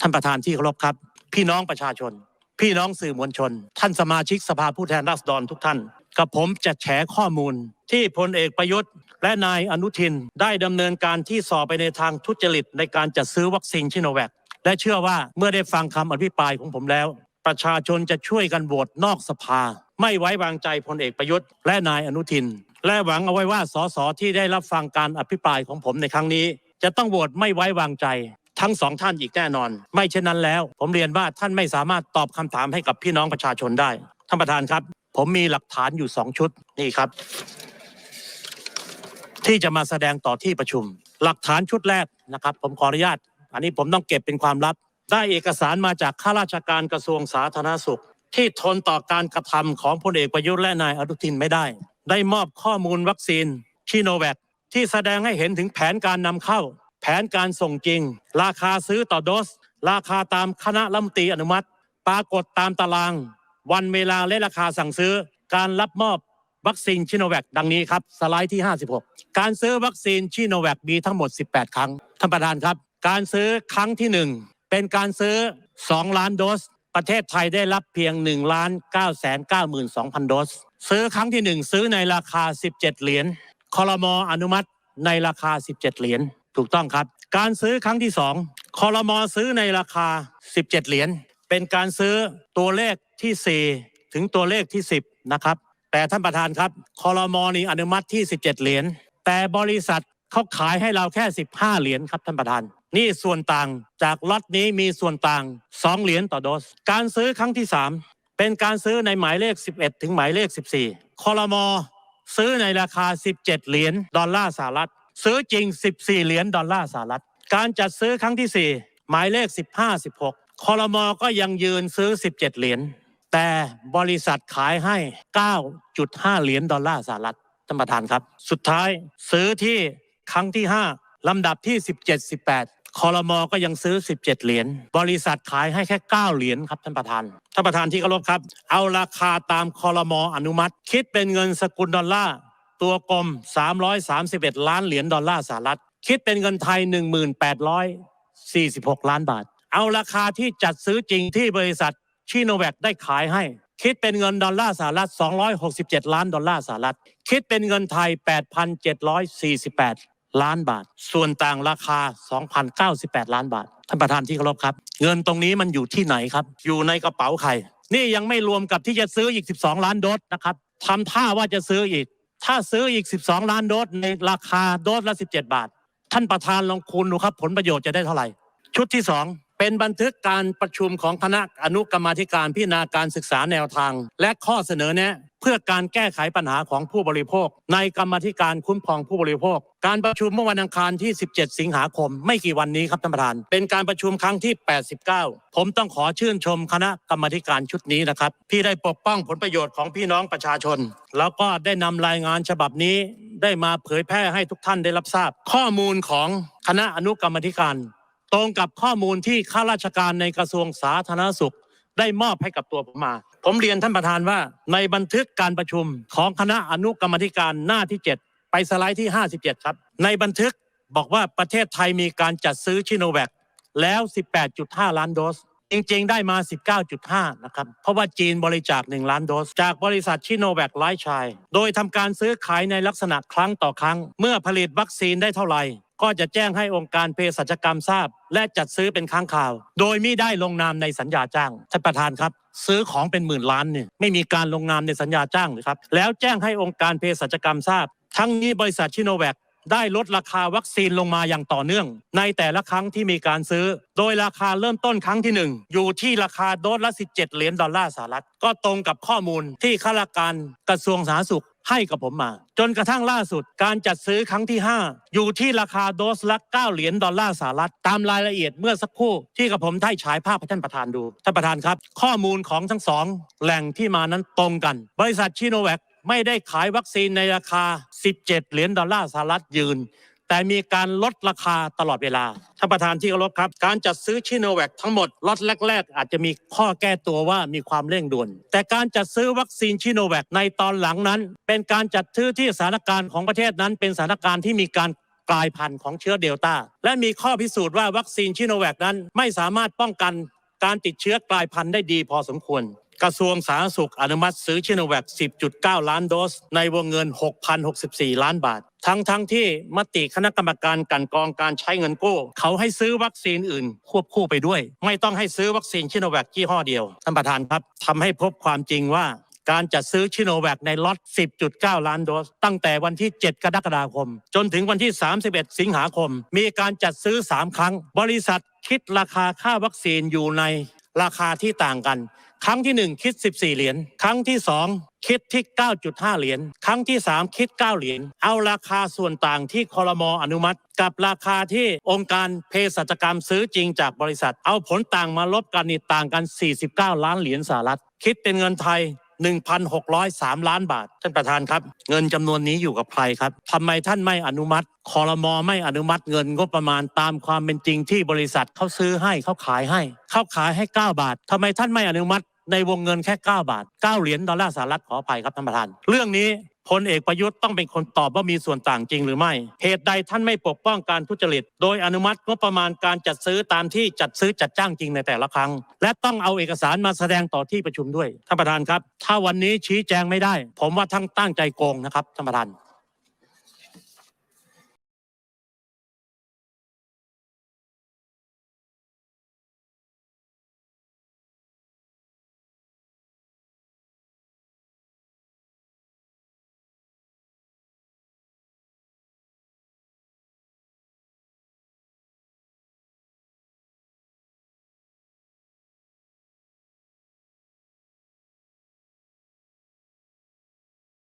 ท่านประธานที่เคารพครับ พี่น้องประชาชน พี่น้องสื่อมวลชน ท่านสมาชิกสภาผู้แทนราษฎรทุกท่าน กับผมจะแฉข้อมูล ที่พลเอกประยุทธ์ และนายอนุทินได้ดำเนินการที่สอบไปในทางทุจริตในการจัดซื้อวัคซีนชิโนแวคและเชื่อว่าเมื่อได้ฟังคำอภิปรายของผมแล้ว ประชาชนจะช่วยกันโหวตนอกสภา ไม่ไว้วางใจพลเอกประยุทธ์ และนายอนุทิน และหวังเอาไว้ว่าสสที่ได้รับฟังการอภิปรายของผมในครั้งนี้ จะต้องโหวตไม่ไว้วางใจ ทั้งสองท่านอีกแน่นอน ไม่เช่นนั้นแล้ว ผมเรียนว่าท่านไม่สามารถตอบคำถามให้กับพี่น้องประชาชนได้ท่านประธานครับ ผมมีหลักฐานอยู่สองชุดนี่ครับ ที่จะมาแสดงต่อที่ประชุม หลักฐานชุดแรกนะครับ ผมขออนุญาต อันนี้ผมต้องเก็บเป็นความลับ ได้เอกสารมาจากข้าราชการกระทรวงสาธารณสุข ที่ทนต่อการกระทำของพลเอกประยุทธ์และนายอนุทินไม่ได้ ได้มอบข้อมูลวัคซีนชิโนแวคที่แสดงให้เห็นถึงแผนการนำเข้า แผนการส่งจริง ราคาซื้อต่อโดส ราคาตามคณะรัฐมนตรีอนุมัติ ปรากฏตามตาราง วันเวลาและราคาสั่งซื้อ การรับมอบวัคซีนชิโนแวคดังนี้ครับสไลด์ที่ 56 การซื้อวัคซีนชิโนแวคมีทั้งหมด 18 ครั้งท่านประธานครับ การซื้อครั้งที่ 1 เป็นการซื้อ 2 ล้านโดส ประเทศไทยได้รับเพียง1ล้าน9 9 2 0 0 0 โดส ซื้อครั้งที่ 1 ซื้อในราคา 17 เหรียญคอรมออนุมัติในราคา 17 เหรียญ ถูกต้องครับ การซื้อครั้งที่2คอรมอซื้อในราคา 17 เหรียญเป็นการซื้อตัวเลขที่ 4 ถึงตัวเลขที่ 10 นะครับ แต่ท่านประธานครับคอรมอนี่อนุมัติที่ 17 เหรียญแต่บริษัทเขาขายให้เราแค่ 15 เหรียญครับท่านประธาน นี่ส่วนต่างจากล็อตนี้มีส่วนต่าง 2 เหรียญต่อโดส การซื้อครั้งที่ 3 เป็นการซื้อในหมายเลข 11 ถึงหมายเลข 14คอรมอซื้อในราคา 17 เหรียญดอลลาร์สหรัฐ ซื้อจริง 14 เหรียญดอลลาร์สหรัฐ การจัดซื้อครั้งที่ 4 หมายเลข 15 16คอรมอก็ยังยืนซื้อ 17 เหรียญแต่บริษัทขายให้ 9.5 เหรียญดอลลาร์สหรัฐท่านประธานครับ สุดท้ายซื้อที่ครั้งที่ 5 ลำดับที่ 17 18คอรมอก็ยังซื้อ 17 เหรียญบริษัทขายให้แค่ 9 เหรียญครับท่านประธานท่านประธานที่เคารพครับ เอาราคาตามคอรมออนุมัติ คิดเป็นเงินสกุลดอลลาร์ ตัวกลม 331 ล้านเหรียญดอลลาร์สหรัฐ คิดเป็นเงินไทย 1,846 ล้านบาท เอาราคาที่จัดซื้อจริงที่บริษัทชิโนแวคได้ขายให้ คิดเป็นเงินดอลลาร์สหรัฐ 267 ล้านดอลลาร์สหรัฐ คิดเป็นเงินไทย 8,748 ล้านบาท ส่วนต่างราคา 2,098 ล้านบาท ท่านประธานที่เคารพครับ เงินตรงนี้มันอยู่ที่ไหนครับ อยู่ในกระเป๋าใคร นี่ยังไม่รวมกับที่จะซื้ออีก 12 ล้านโดสนะครับทำท่าว่าจะซื้ออีก ถ้าซื้ออีก 12 ล้านโดสในราคาโดสละ 17 บาท ท่านประธานลองคูณดูครับ ผลประโยชน์จะได้เท่าไหร่ ชุดที่สองเป็นบันทึกการประชุมของคณะอนุกรรมาธิการพิจารณาการศึกษาแนวทาง และข้อเสนอแนะ เพื่อการแก้ไขปัญหาของผู้บริโภค ในกรรมธิการคุ้มครองผู้บริโภค การประชุมเมื่อวันอังคารที่ 17 สิงหาคม ไม่กี่วันนี้ครับท่านประธาน เป็นการประชุมครั้งที่ 89 ผมต้องขอชื่นชมคณะกรรมธิการชุดนี้นะครับ ที่ได้ปกป้องผลประโยชน์ของพี่น้องประชาชน แล้วก็ได้นำรายงานฉบับนี้ได้มาเผยแพร่ให้ทุกท่านได้รับทราบ ข้อมูลของคณะอนุกรรมธิการ ตรงกับข้อมูลที่ข้าราชการในกระทรวงสาธารณสุข ได้มอบให้กับตัวผมมา ผมเรียนท่านประธานว่า ในบันทึกการประชุมของคณะอนุกรรมธิการหน้าที่ 7 ไปสไลด์ที่ 57 ครับ ในบันทึกบอกว่าประเทศไทยมีการจัดซื้อชิโนแวคแล้ว 18.5 ล้านโดส จริง ๆ ได้มา 19.5 นะครับ เพราะว่าจีนบริจาค 1 ล้านโดส จากบริษัทชิโนแวคไลชาย โดยทำการซื้อขายในลักษณะครั้งต่อครั้ง เมื่อผลิตวัคซีนได้เท่าไหร่ ก็จะแจ้งให้องค์การเภสัชกรรมทราบ และจัดซื้อเป็นครั้งข่าว โดยไม่ได้ลงนามในสัญญาจ้างท่านประธานครับ ซื้อของเป็นหมื่นล้านเนี่ยไม่มีการลงนามในสัญญาจ้างเลยครับแล้วแจ้งให้องค์การเภสัชกรรมทราบ ทั้งนี้บริษัทชิโนแวคได้ลดราคาวัคซีนลงมาอย่างต่อเนื่อง ในแต่ละครั้งที่มีการซื้อ โดยราคาเริ่มต้นครั้งที่ 1 อยู่ที่ราคาโดสละ 17 เหรียญดอลลาร์สหรัฐ ก็ตรงกับข้อมูลที่ข้าราชการกระทรวงสาธารณสุข ให้กับผมมา จนกระทั่งล่าสุด การจัดซื้อครั้งที่ 5 อยู่ที่ราคาโดสละ 9 เหรียญดอลลาร์สหรัฐ ตามรายละเอียดเมื่อสักครู่ ที่กับผมได้ฉายภาพให้ท่านประธานดู ท่านประธานครับ ข้อมูลของทั้งสองแหล่งที่มานั้นตรงกัน บริษัทชิโนแวคไม่ได้ขายวัคซีนในราคา 17 เหรียญดอลลาร์สหรัฐยืน แต่มีการลดราคาตลอดเวลาท่านประธานที่เคารพครับ การจัดซื้อชิโนแวคทั้งหมดล็อตแรก ๆ อาจจะมีข้อแก้ตัวว่ามีความเร่งด่วน แต่การจัดซื้อวัคซีนชิโนแวคในตอนหลังนั้น เป็นการจัดซื้อที่สถานการณ์ของประเทศนั้น เป็นสถานการณ์ที่มีการกลายพันธุ์ของเชื้อเดลต้าและมีข้อพิสูจน์ว่าวัคซีนชิโนแวคนั้น ไม่สามารถป้องกันการติดเชื้อกลายพันธุ์ได้ดีพอสมควร กระทรวงสาธารณสุขอนุมัติซื้อชิโนแวค10.9 ล้านโดส ในวงเงิน 6,064 ล้านบาท ทั้งทั้งที่มติคณะกรรมการกันกองการใช้เงินกู้ เขาให้ซื้อวัคซีนอื่น ควบคู่ไปด้วย ไม่ต้องให้ซื้อวัคซีนชิโนแวคยี่ห้อเดียว ท่านประธานครับทำให้พบความจริงว่าการจัดซื้อชิโนแวคในล็อต 10.9 ล้านโดส ตั้งแต่วันที่ 7 กรกฎาคม จนถึงวันที่ 31 สิงหาคม มีการจัดซื้อ 3 ครั้ง บริษัทคิดราคาค่าวัคซีนอยู่ในราคาที่ต่างกัน ครั้งที่ 1 คิด 14 เหรียญครั้งที่ 2 คิดที่ 9.5 เหรียญครั้งที่ 3 คิด 9 เหรียญเอาราคาส่วนต่างที่คอรมออนุมัติ กับราคาที่องค์การเภสัชกรรมซื้อจริงจากบริษัท เอาผลต่างมาลบกันนี่ต่างกัน 49 ล้านเหรียญสหรัฐ คิดเป็นเงินไทย1,603 ล้านบาท ท่านประธานครับ เงินจำนวนนี้อยู่กับใครครับทำไมท่านไม่อนุมัติคอรมอไม่อนุมัติเงินงบประมาณตามความเป็นจริงที่บริษัทเขาซื้อให้เขาขายให้เขาขายให้ 9 บาททำไมท่านไม่อนุมัติ ในวงเงินแค่ 9 บาท 9 เหรียญดอลลาร์สหรัฐขออภัยครับท่านประธาน เรื่องนี้พลเอกประยุทธ์ต้องเป็นคนตอบว่ามีส่วนต่างจริงหรือไม่ เหตุใดท่านไม่ปกป้องการทุจริต โดยอนุมัติงบประมาณการจัดซื้อตามที่จัดซื้อจัดจ้างจริงในแต่ละครั้ง และต้องเอาเอกสารมาแสดงต่อที่ประชุมด้วยท่านประธานครับ ถ้าวันนี้ชี้แจงไม่ได้ ผมว่าทั้งตั้งใจโกงนะครับท่านประธาน